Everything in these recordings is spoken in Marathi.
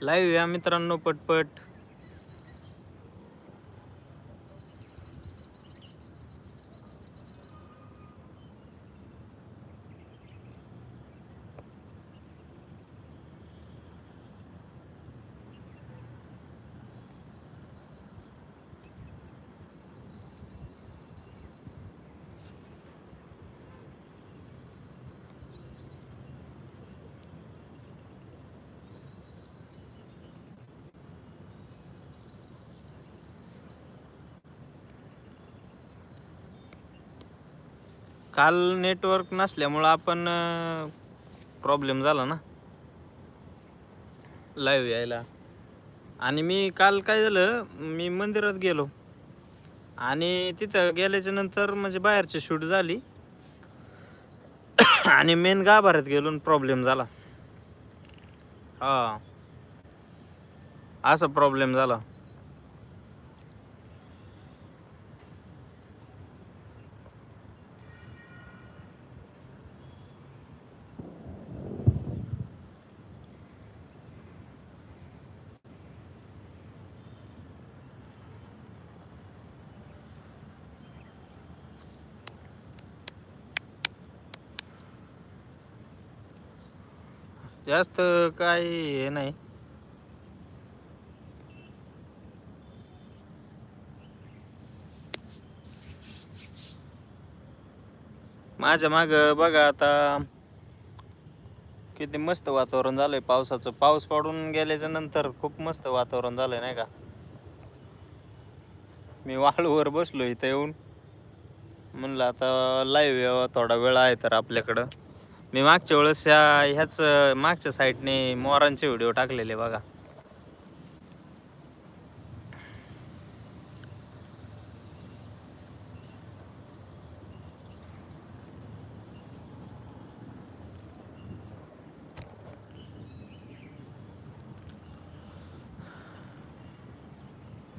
लाईव्ह या मित्रांनो पटपट. काल नेटवर्क नसल्यामुळं आपण प्रॉब्लेम झाला ना. लाईव्ह यायला. आणि मी काल काय झालं मी मंदिरात गेलो. आणि तिथं गेल्याच्यानंतर म्हणजे बाहेरची शूट झाली. आणि मेन गाभाऱ्यात गेलो प्रॉब्लेम झाला. हा. असा प्रॉब्लेम झाला. जास्त काय हे नाही. माझ्या माग बघा आता किती मस्त वातावरण झालंय. पावसाचं पाऊस पडून गेल्याच्यानंतर खूप मस्त वातावरण झालंय नाही का? मी वाळूवर बसलो इथं येऊन. म्हणलं आता लाईव्ह थोडा वेळ आहे तर आपल्याकडं. मी मागच्या वेळेस ह्या ह्याच मागच्या साईडने मोरांचे व्हिडिओ टाकलेले बघा.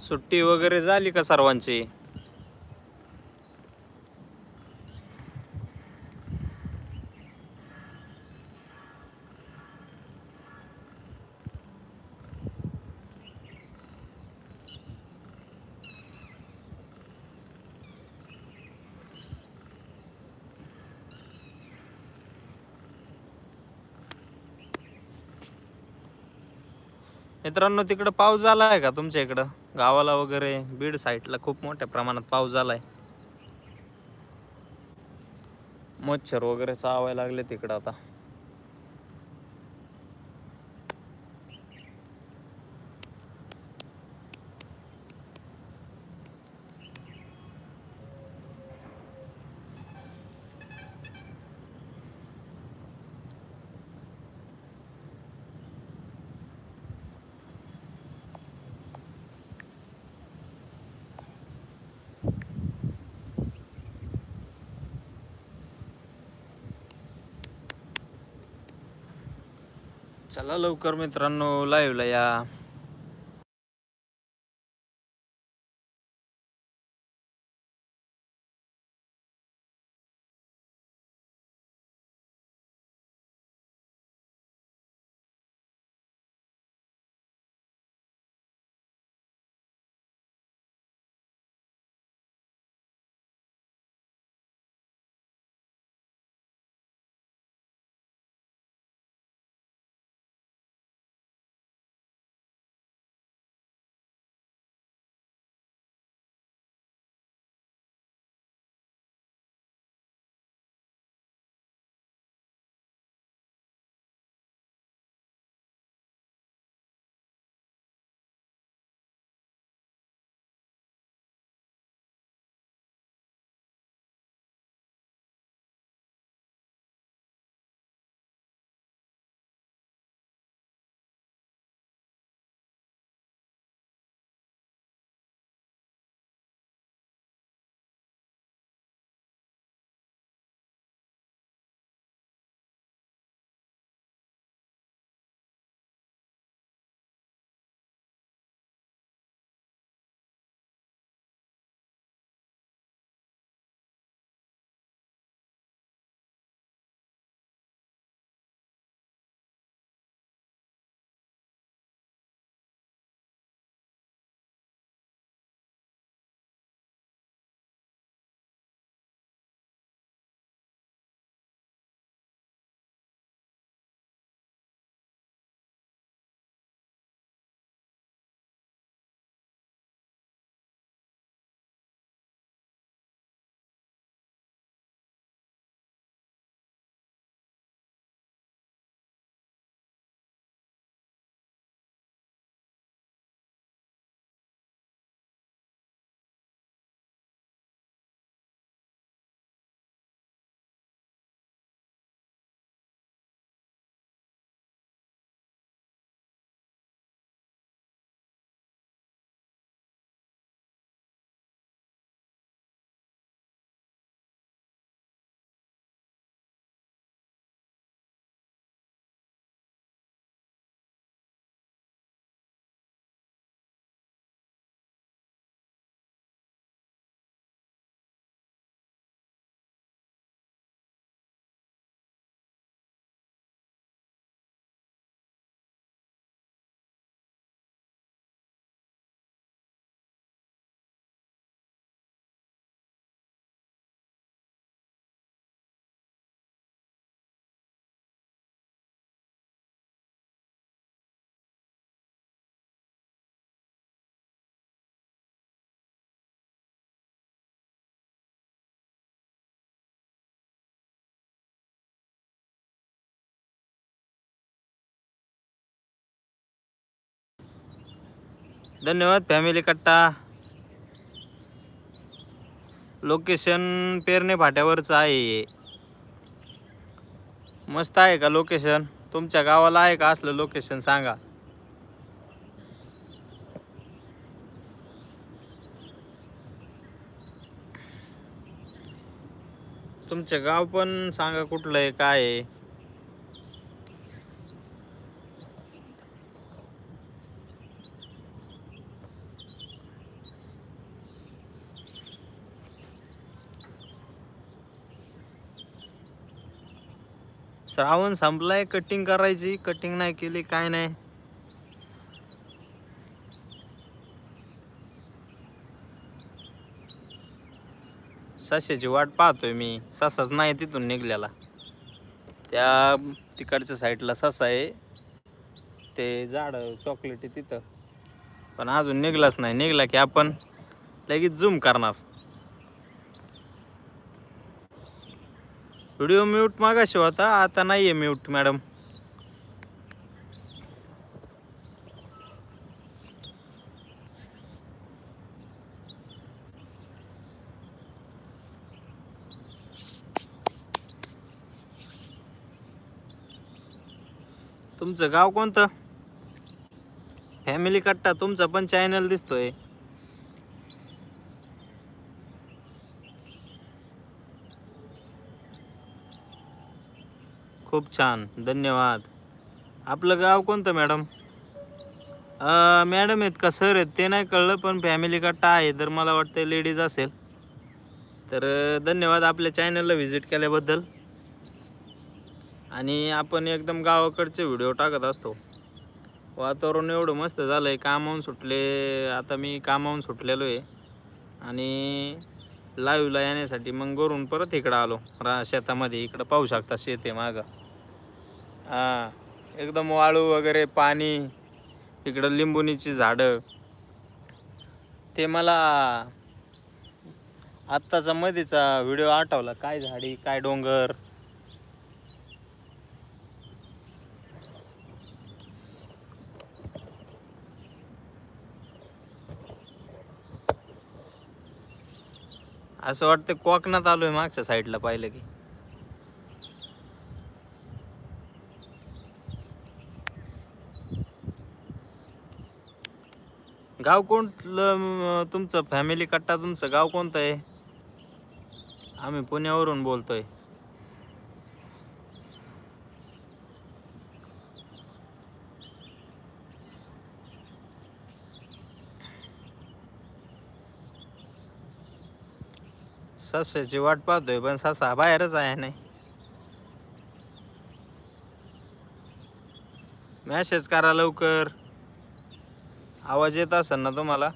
सुट्टी वगैरे झाली का सर्वांची? मित्रांनो तिकडं पाऊस झाला आहे का तुमच्या इकडं? गावाला वगैरे बीड साईडला खूप मोठ्या प्रमाणात पाऊस झालाय. मच्छर वगैरे चावायला लागले तिकडं आता. चला लवकर मित्रांनो लाईव्हला या. धन्यवाद फॅमिली कट्टा. लोकेशन पेरणे फाट्यावरच आहे मस्त आहे का लोकेशन तुमच्या गावाला आहे का असलं लोकेशन सांगा. तुमचं गाव पण सांगा कुठलं आहे काय आहे? श्रावण संपलाय. कटिंग करायची कटिंग नाही केली काय नाही. सशाची वाट पाहतोय मी. ससाच नाही तिथून निघलेला. त्या तिकडच्या साईडला ससा आहे. ते झाड चॉकलेट आहे तिथं. पण अजून निघलाच नाही. निघला की आपण लगेच झूम करणार. व्हिडिओ म्यूट मागाशी होता आता नाही आहे म्यूट मॅडम तुमचं गाव कोणतं? फॅमिली कट्टा तुमचा पण चॅनल दिसतोय. खूप छान. धन्यवाद. आपलं गाव कोणतं मॅडम? मॅडम आहेत का? सर आहेत. ते नाही कळलं पण फॅमिली कट्टा आहे. तर मला वाटतं लेडीज असेल. तर धन्यवाद आपल्या चॅनलला व्हिजिट केल्याबद्दल. आणि आपण एकदम गावाकडचे व्हिडिओ टाकत असतो. वातावरण एवढं मस्त झालं आहे कामावून सुटले. आता मी कामावून सुटलेलो आहे. आणि लाईव्हला येण्यासाठी मग वरून परत इकडं आलो. रा शेतामध्ये. इकडं पाहू शकता शेत आहे मागं. हा एकदम वाळू वगैरे पाणी इकडं लिंबुनीची झाडं. ते मला आत्ताचा मध्येचा व्हिडिओ आठवला काय झाडी काय डोंगर. असं वाटतं कोकणात आलोय मागच्या साईडला पाहिलं की. गाव कोणतं तुमचं फॅमिली कट्टा तुमचं गाव कोणतं आहे? आम्ही पुण्यावरून बोलतोय. ससेची वाट पाहतोय पण ससा बाहेरच आहे नाही. मॅसेज करा लवकर. आवाज येत असेल ना तुम्हाला?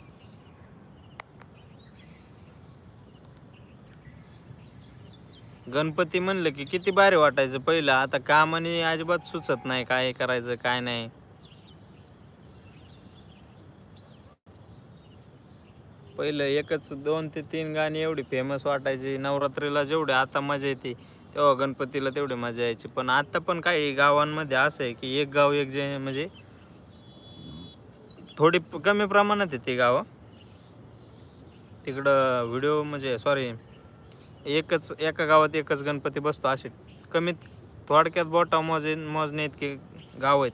गणपती म्हणलं की किती भारी वाटायचं पहिलं. आता काम आणि अजिबात सुचत नाही काय करायचं काय नाही. पहिलं एकच दोन ते तीन गाणी एवढी फेमस वाटायची. नवरात्रीला जेवढे आता मजा येते तेव्हा गणपतीला तेवढी मजा यायची. पण आता पण काही गावांमध्ये असं आहे की एक गाव एक जे म्हणजे थोडी कमी प्रमाणात येते ती गावं. तिकडं व्हिडिओ म्हणजे सॉरी एकच एका गावात एकच गणपती बसतो असे. कमीत थोडक्यात बोटा मोजे मोजणे इतके गाव आहेत.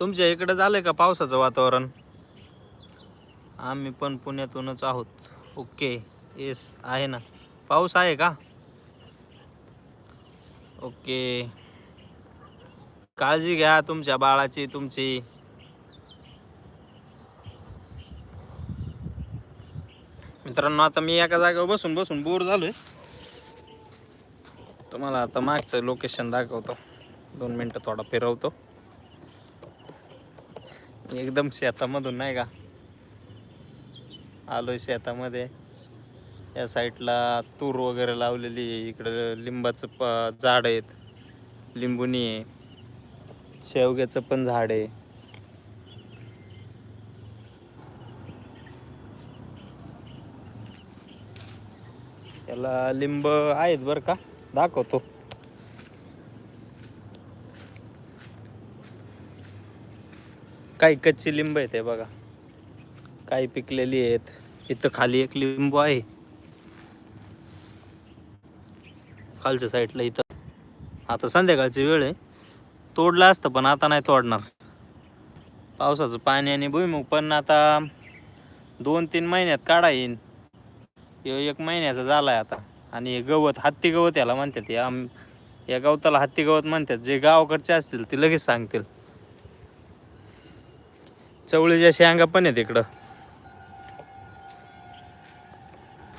तुमच्या इकडे झालंय का पावसाचं वातावरण? आम्ही पण पुण्यातूनच आहोत. ओके येस आहे ना. पाऊस आहे का? ओके. काळजी घ्या तुमच्या बाळाची तुमची. मित्रांनो आता मी एका जागेवर बसून बसून बोर झालोय. तुम्हाला आता मागचं लोकेशन दाखवतो. दोन मिनटं थोडा फिरवतो. एकदम शेतामधून नाही का? आलोय शेतामध्ये. या साईडला तूर वगैरे लावलेली आहे. इकडं लिंबाचं प झाड आहेत. लिंबुनी आहे. शेवग्याचं पण झाड आहे. त्याला लिंब आहेत बरं का? दाखवतो. काही कच्ची लिंब आहेत हे बघा. काही पिकलेली आहेत. इथं खाली एक लिंबू आहे. खालच्या साईडला इथं. आता संध्याकाळची वेळ आहे. तोडला असतं पण आता नाही तोडणार. पावसाचं पाणी आणि भुईमुग पण आता दोन तीन महिन्यात काढा येईन. हे एक महिन्याचा झालाय आता. आणि हे गवत हत्ती गवत याला म्हणतात या आम या गवताला हत्ती गवत म्हणतात. जे गावाकडचे असतील ते लगेच सांगतील. चवळीच्या शेंगा पण आहेत इकडं.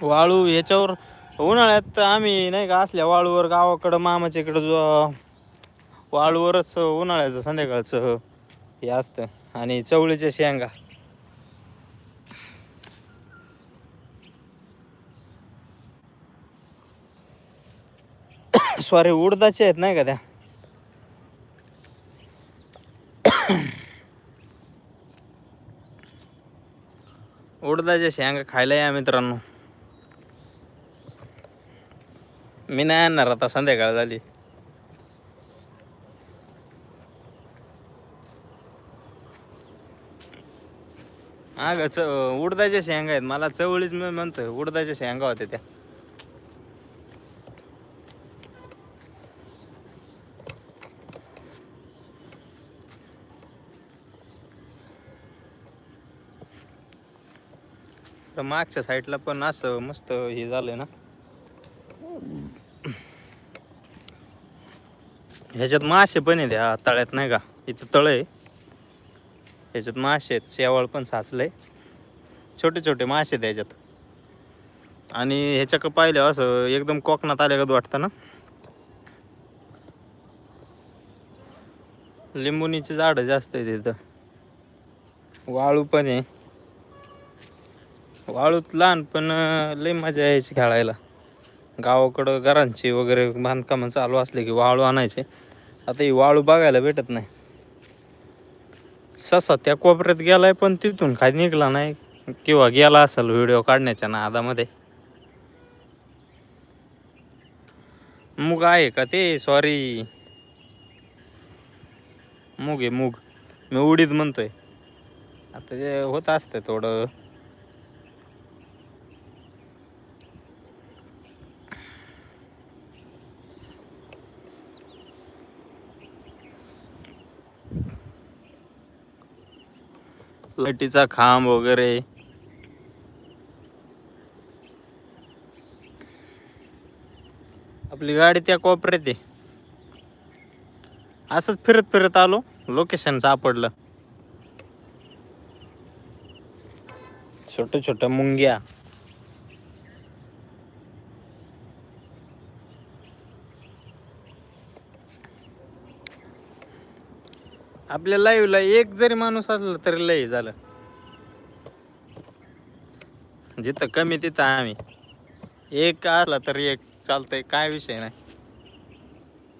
वाळू याच्यावर उन्हाळ्यात आम्ही नाही का असल्या वाळूवर गावाकडं मामाच्या इकडं जो वाळूवरच उन्हाळ्याचं संध्याकाळचं हे असतं. आणि चवळीच्या शेंगा. सॉरी उडदाचे आहेत नाही का त्या? उडदाच्या शेंगा खायला या मित्रांनो. मी नाही आणणार आता संध्याकाळ झाली. अगं च उडदाच्या शेंगा आहेत. मला चवळीच मी म्हणतोय उडदाच्या शेंगा होत्या त्या. तर मागच्या साईडला पण असं मस्त हे झालंय ना. ह्याच्यात मासे पण आहेत ह्या तळ्यात नाही का? इथं तळ आहे. ह्याच्यात मासे आहेत. शेवाळ पण साचलंय. छोटे छोटे मासे आहेत ह्याच्यात. आणि ह्याच्याकडं पाहिलं असं एकदम कोकणात आल्यागत वाटतं ना? लिंबुनीची झाडं जास्त आहेत इथं. वाळू पण आहे. वाळूत लहान पण लई मजा यायची खेळायला. गावाकडं घरांची वगैरे बांधकामं चालू असले की वाळू आणायचे. आता ही वाळू बघायला भेटत नाही. ससा त्या कोपऱ्यात गेलाय पण तिथून काही निघला नाही किंवा गेला असेल व्हिडिओ काढण्याच्या नादामध्ये. मूग आहे का ते? सॉरी मूग आहे मूग. मी उडीद म्हणतोय. आता ते होत असतं थोडं. लाईटीचा खांब वगैरे. आपली गाडी त्या कोपऱ्यात आहे. असंच फिरत फिरत आलो लोकेशन सापडलं. छोट्या छोट्या मुंग्या. आपल्या लाईव्हला एक जरी माणूस असला तरी लय झालं. जिथं कमी तिथं आम्ही. एक असला तरी एक चालतंय काय विषय नाही.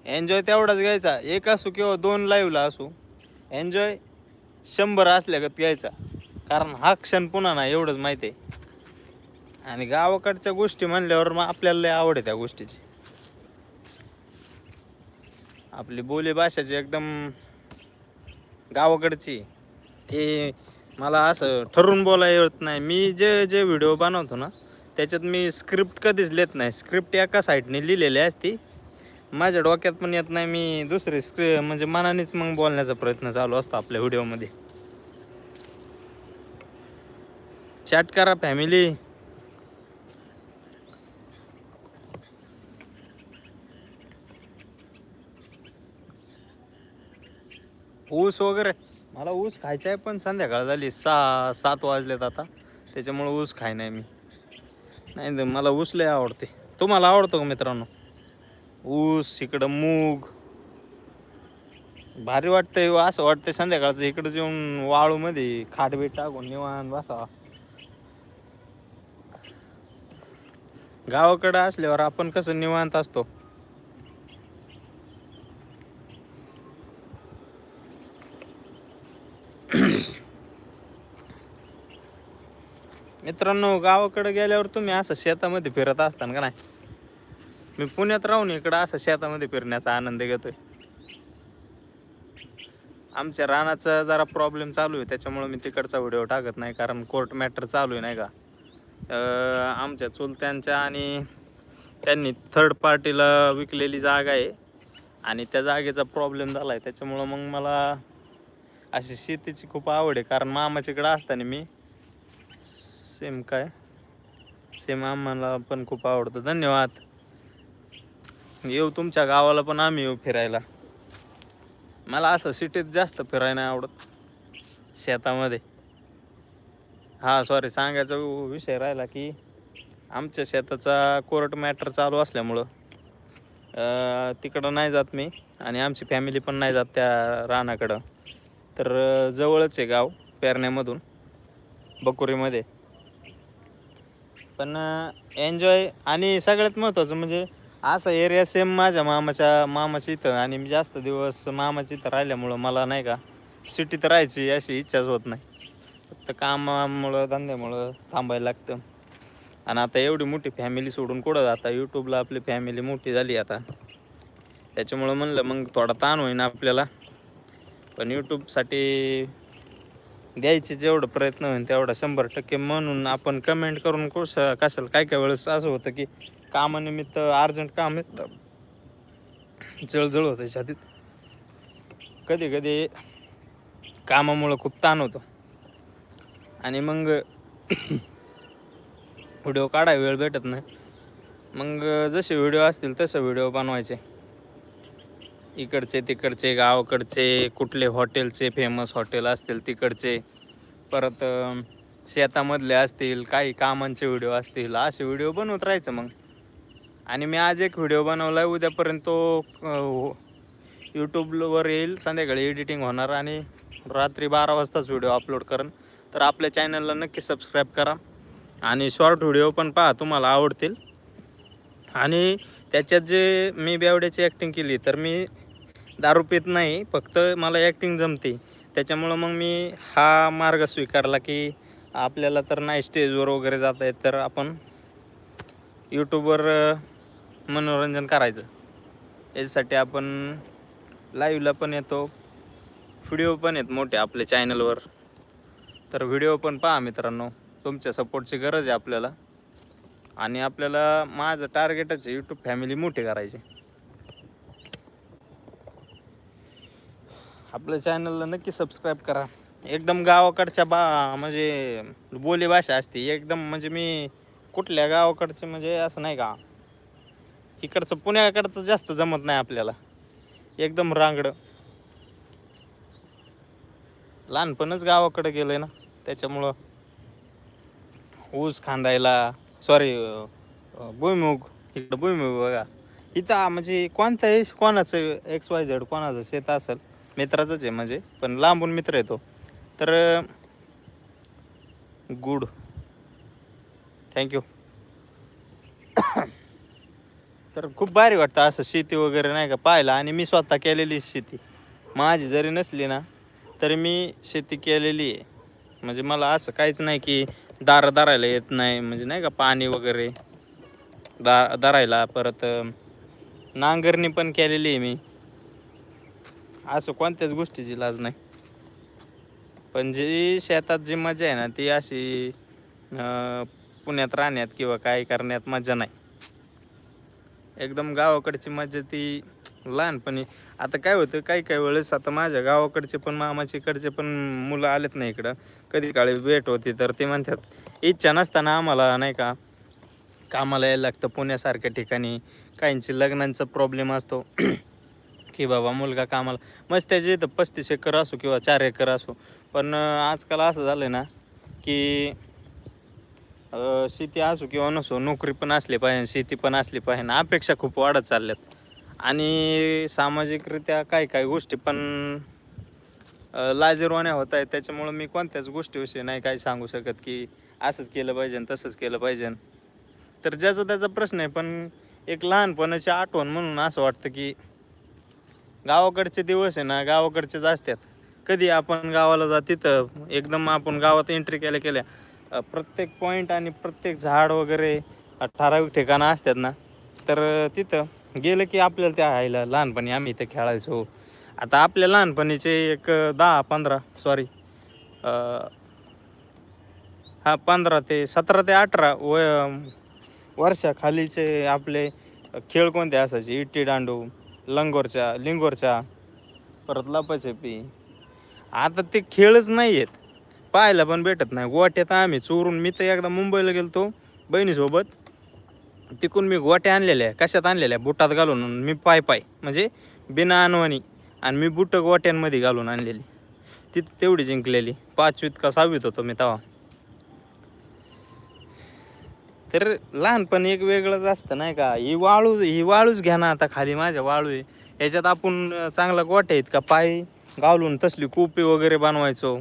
एन्जॉय तेवढाच घ्यायचा. एक असू किंवा दोन लाईव्हला असू एन्जॉय शंभर असल्यागत घ्यायचा. कारण हा क्षण पुन्हा नाही एवढंच माहिती आहे आणि गावाकडच्या गोष्टी म्हणल्यावर मग आपल्याला लय आवड आहे त्या गोष्टीची. आपली बोली भाषाची एकदम गावाकडची ते मला असं ठरवून बोलायला येत नाही. मी जे जे व्हिडिओ बनवतो ना त्याच्यात मी स्क्रिप्ट कधीच लिहित नाही. स्क्रिप्ट एका साईडने लिहिलेली असती. माझ्या डोक्यात पण येत नाही. मी दुसरी स्क्रि म्हणजे मनानेच मग बोलण्याचा प्रयत्न चालू असतो आपल्या व्हिडिओमध्ये चॅट करा फॅमिली ऊस वगैरे. मला ऊस खायचा आहे पण संध्याकाळ झाली. सहा सात वाजलेत आता. त्याच्यामुळे ऊस खाय नाही मी. नाही तर मला ऊस लय आवडते. तुम्हाला आवडतो का मित्रांनो? ऊस इकडं मूग. भारी वाटतंय हो. असं वाटतंय संध्याकाळचं इकडं येऊन वाळूमध्ये खाटबीट टाकून निवांत बसा गावाकडं असल्यावर आपण कसं निवांत असतो. मित्रांनो गावाकडे गेल्यावर तुम्ही असं शेतामध्ये फिरत असताना का नाही? मी पुण्यात राहून इकडं असं शेतामध्ये फिरण्याचा आनंद घेतोय. आमच्या रानाचा जरा प्रॉब्लेम चालू आहे त्याच्यामुळे मी तिकडचा व्हिडिओ टाकत नाही कारण कोर्ट मॅटर चालू आहे नाही का? आमच्या चुलत्यांच्या आणि त्यांनी थर्ड पार्टीला विकलेली जागा आहे आणि त्या जागेचा प्रॉब्लेम झाला आहे त्याच्यामुळं मग मला अशी शेतीची खूप आवड आहे कारण मामाच्याकडं असताना मी सेम काय? सेम आम्हाला पण खूप आवडतं. धन्यवाद. येऊ तुमच्या गावाला पण आम्ही येऊ फिरायला. मला असं सिटीत जास्त फिरायला नाही आवडत. शेतामध्ये. हा सॉरी सांगायचा विषय राहिला की आमच्या शेताचा कोर्ट मॅटर चालू असल्यामुळं तिकडं नाही जात मी आणि आमची फॅमिली पण नाही जात त्या रानाकडं. तर जवळच आहे गाव पेरण्यामधून बकुरीमध्ये. पण एन्जॉय आणि सगळ्यात महत्त्वाचं म्हणजे असा एरिया सेम माझ्या मामाच्या मामाच्या इथं आणि मी जास्त दिवस मामाच्या इथं राहिल्यामुळं मला नाही का सिटीत राहायची अशी इच्छाच होत नाही. फक्त कामामुळं धंद्यामुळं थांबायला लागतं. आणि आता एवढी मोठी फॅमिली सोडून कुठं जाता? यूट्यूबला आपली फॅमिली मोठी झाली आता. त्याच्यामुळं म्हणलं मग थोडा ताण होईन आपल्याला. पण यूट्यूबसाठी द्यायचे जेवढं प्रयत्न होईल तेवढा शंभर टक्के म्हणून आपण कमेंट करून कुश कशाला काय काय वेळेस असं होतं की कामानिमित्त अर्जंट काम येतं जळजळ होतं छातीत कधी कधी कामामुळं खूप ताण होतो. आणि मग व्हिडिओ काढाय वेळ भेटत नाही. मग जसे व्हिडिओ असतील तसं व्हिडिओ बनवायचे. इकडचे तिकडचे गावाकडचे कुठले हॉटेलचे फेमस हॉटेल असतील तिकडचे. परत शेतामधले असतील काही कामांचे व्हिडिओ असतील असे व्हिडिओ बनवत राहायचं मग. आणि मी आज एक व्हिडिओ बनवला आहे उद्यापर्यंत तो यूट्यूबवर हो, येईल संध्याकाळी एडिटिंग होणार आणि रात्री बारा वाजताच व्हिडिओ अपलोड करेन. तर आपल्या चॅनलला नक्की सबस्क्राईब करा. आणि शॉर्ट व्हिडिओ पण पहा तुम्हाला आवडतील. आणि त्याच्यात जे मी बेवड्याची ॲक्टिंग केली तर मी दारू पित नाही फक्त मला ॲक्टिंग जमते. त्याच्यामुळं मग मी हा मार्ग स्वीकारला की आपल्याला तर नाही स्टेजवर वगैरे जाता येत तर आपण यूट्यूबवर मनोरंजन करायचं. याच्यासाठी आपण लाईव्हला पण येतो. व्हिडिओ पण आहेत मोठे आपल्या चॅनलवर तर व्हिडिओ पण पहा मित्रांनो तुमच्या सपोर्टची गरज आहे आपल्याला. आणि आपल्याला माझं टार्गेटच आहे यूट्यूब फॅमिली मोठी करायची. आपल्या चॅनलला नक्की सबस्क्राईब करा. एकदम गावाकडच्या बा म्हणजे बोलीभाषा असते. एकदम म्हणजे मी कुठल्या गावाकडचे म्हणजे असं नाही का इकडचं पुण्याकडचं जास्त जमत नाही आपल्याला. एकदम रांगडं. लहानपणच गावाकडं गेलंय ना त्याच्यामुळं ऊस खांदायला सॉरी भुईमुग इकडं भुईमुग बघा. इथं म्हणजे कोणताही कोणाचं एक्स वाय झेड कोणाचं शेत असेल मित्राचंच आहे म्हणजे पण लांबून मित्र येतो तर गुड. थँक्यू तर खूप भारी वाटतं असं शेती वगैरे नाही का पाहायला. आणि मी स्वतः केलेली शेती. माझी जरी नसली ना तरी मी शेती केलेली आहे. म्हणजे मला असं काहीच नाही की दार दारायला येत नाही. म्हणजे नाही का पाणी वगैरे दा दारायला परत नांगरणी पण केलेली आहे मी. असं कोणत्याच गोष्टीची लाज नाही. पण जी शेतात जी मजा आहे ना ती अशी पुण्यात राहण्यात किंवा काय करण्यात मजा नाही. एकदम गावाकडची मजा ती लहानपणी. आता काय होतं काही काही वेळेस आता माझ्या गावाकडचे पण मामाचीकडचे इकडचे पण मुलं आलेत नाही इकडं. कधी काळी भेट होती तर ते म्हणतात इच्छा नसताना आम्हाला नाही का कामाला यायला लागतं पुण्यासारख्या ठिकाणी. काहींची लग्नांचा प्रॉब्लेम असतो. की बाबा मुलगा कामाला. म्हणजे मस्त त्याचे इथं पस्तीस एकर असो किंवा चार एकर असो. पण आजकाल असं झालं आहे ना की शेती असो किंवा नसो नोकरी पण असली पाहिजे शेती पण असली पाहिजे अपेक्षा खूप वाढत चालल्यात. आणि सामाजिकरित्या काही काही गोष्टी पण अं, होत आहेत. त्याच्यामुळं मी कोणत्याच गोष्टीविषयी नाही काही सांगू शकत की असंच केलं पाहिजे तसंच केलं पाहिजे. तर ज्याचा त्याचा प्रश्न आहे पण एक लहानपणाची आठवण म्हणून असं वाटतं की गावाकडचे दिवस आहे ना गावाकडचेच असतात. कधी आपण गावाला जा तिथं एकदम आपण गावात एंट्री केल्या केल्या प्रत्येक पॉईंट आणि प्रत्येक झाड वगैरे ठराविक ठिकाणं असतात ना तर तिथं गेलं की आपल्याला त्या आईला लहानपणी आम्ही इथं खेळायचो. आता आपल्या लहानपणीचे एक दहा पंधरा सॉरी हा पंधरा ते सतरा ते अठरा व वर्षाखालीचे आपले खेळ कोणते असायचे? इट्टी दांडू लंगोरच्या लिंगोरच्या. परत लपाछपी आता ते खेळच नाही आहेत पाहायला पण भेटत नाही. गोट्यात आम्ही चोरून मी तर एकदा मुंबईला गेलतो बहिणीसोबत. तिकून मी गोट्या आणलेल्या कशात आणलेल्या बुटात घालून मी पाय पाय म्हणजे बिना अनवाणी आणि मी बुटं गोट्यांमध्ये घालून आणलेली. तिथं तेवढी जिंकलेली. पाचवीत का सहावीत होतो मी तेव्हा. तर लहानपण एक वेगळंच असतं नाही का? ही वाळू ही वाळूच घ्या ना आता खाली माझ्या वाळू आहे. याच्यात आपण चांगला गोट्या आहेत का? पाय घालून तसली कोपी वगैरे बनवायचो.